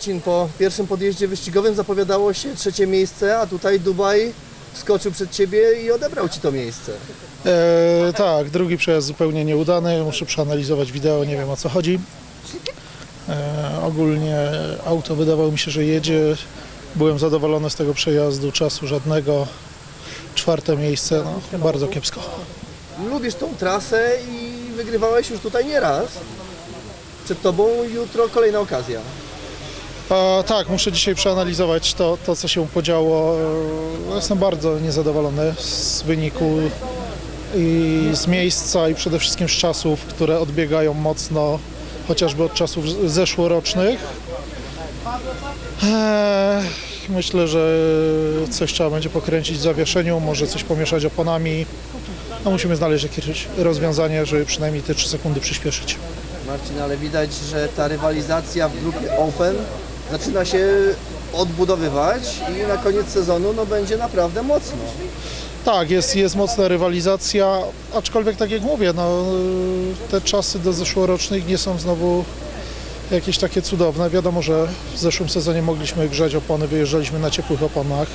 Marcin, po pierwszym podjeździe wyścigowym zapowiadało się trzecie miejsce, a tutaj Dubaj skoczył przed ciebie i odebrał ci to miejsce. E, tak, drugi przejazd zupełnie nieudany. Muszę przeanalizować wideo, nie wiem o co chodzi. E, ogólnie auto wydawało mi się, że jedzie. Byłem zadowolony z tego przejazdu, czasu żadnego. Czwarte miejsce, no, bardzo kiepsko. Lubisz tą trasę i wygrywałeś już tutaj nieraz. Przed tobą jutro kolejna okazja. Tak, muszę dzisiaj przeanalizować to, to co się podziało. E, Jestem bardzo niezadowolony z wyniku i z miejsca i przede wszystkim z czasów, które odbiegają mocno chociażby od czasów zeszłorocznych. Eee, Myślę, że coś trzeba będzie pokręcić w zawieszeniu, może coś pomieszać oponami. No, musimy znaleźć jakieś rozwiązanie, żeby przynajmniej te 3 sekundy przyspieszyć. Marcin, ale widać, że ta rywalizacja w grupie Open zaczyna się odbudowywać i na koniec sezonu no, będzie naprawdę mocno. Tak, jest, jest mocna rywalizacja, aczkolwiek tak jak mówię, no, te czasy do zeszłorocznych nie są znowu jakieś takie cudowne. Wiadomo, że w zeszłym sezonie mogliśmy grzać opony, wyjeżdżaliśmy na ciepłych oponach.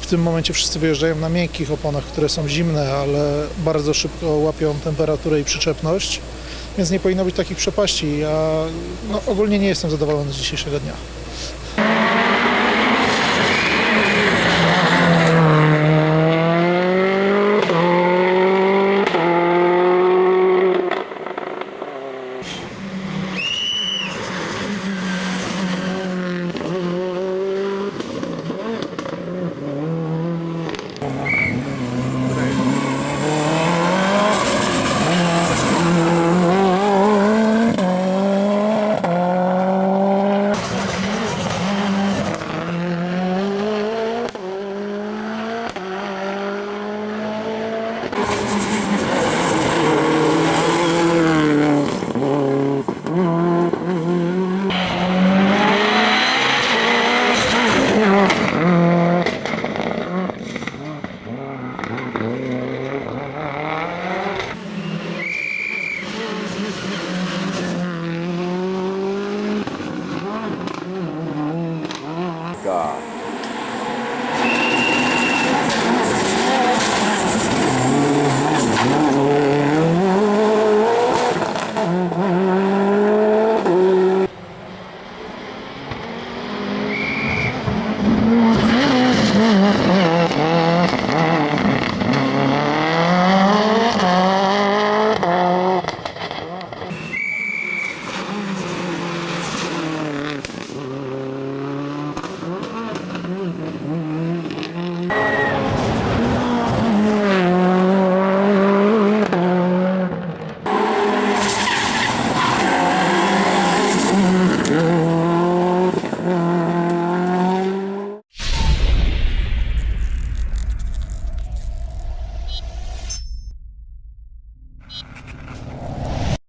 W tym momencie wszyscy wyjeżdżają na miękkich oponach, które są zimne, ale bardzo szybko łapią temperaturę i przyczepność, więc nie powinno być takich przepaści. Ja no, ogólnie nie jestem zadowolony z dzisiejszego dnia.